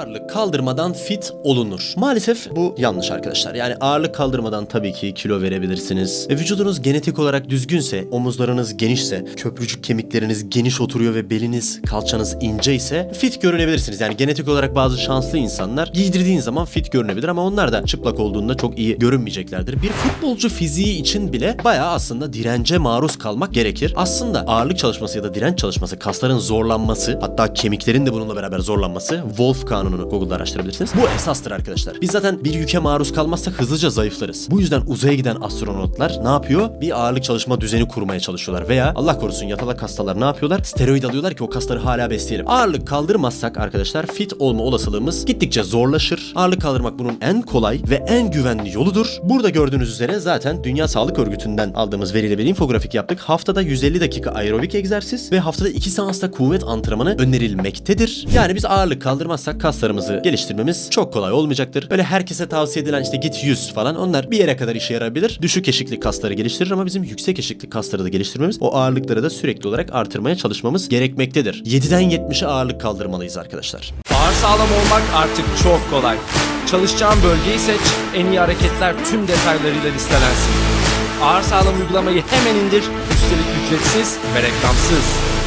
Ağırlık kaldırmadan fit olunur. Maalesef bu yanlış arkadaşlar. Yani ağırlık kaldırmadan tabii ki kilo verebilirsiniz. Ve vücudunuz genetik olarak düzgünse, omuzlarınız genişse, köprücük kemikleriniz geniş oturuyor ve beliniz, kalçanız ince ise fit görünebilirsiniz. Yani genetik olarak bazı şanslı insanlar giydirdiğin zaman fit görünebilir ama onlar da çıplak olduğunda çok iyi görünmeyeceklerdir. Bir futbolcu fiziği için bile bayağı aslında dirence maruz kalmak gerekir. Aslında ağırlık çalışması ya da direnç çalışması, kasların zorlanması, hatta kemiklerin de bununla beraber zorlanması, Wolf kanununu Google'da araştırabilirsiniz. Bu esastır arkadaşlar. Biz zaten bir yüke maruz kalmazsak hızlıca zayıflarız. Bu yüzden uzaya giden astronotlar ne yapıyor? Bir ağırlık çalışma düzeni kurmaya çalışıyorlar. Veya Allah korusun yatalak hastalar ne yapıyorlar? Steroid alıyorlar ki o kasları hala besleyelim. Ağırlık kaldırmazsak arkadaşlar fit olma olasılığımız gittikçe zorlaşır. Ağırlık kaldırmak bunun en kolay ve en güvenli yoludur. Burada gördüğünüz üzere zaten Dünya Sağlık Örgütü'nden aldığımız veriyle bir infografik yaptık. Haftada 150 dakika aerobik egzersiz ve haftada 2 seansta kuvvet antrenmanı önerilmektedir. Yani biz ağırlık kaldırmazsak kaslarımızı geliştirmemiz çok kolay olmayacaktır. Öyle herkese tavsiye edilen işte git 100 falan onlar bir yere kadar işe yarayabilir. Düşük eşiklik kasları geliştirir ama bizim yüksek eşiklik kasları da geliştirmemiz o ağırlıkları da sürekli olarak artırmaya çalışmamız gerekmektedir. 7'den 70'e ağırlık kaldırmalıyız arkadaşlar. Ağır sağlam olmak artık çok kolay. Çalışacağın bölgeyi seç, en iyi hareketler tüm detaylarıyla listelensin. Ağır sağlam uygulamayı hemen indir, üstelik ücretsiz ve reklamsız.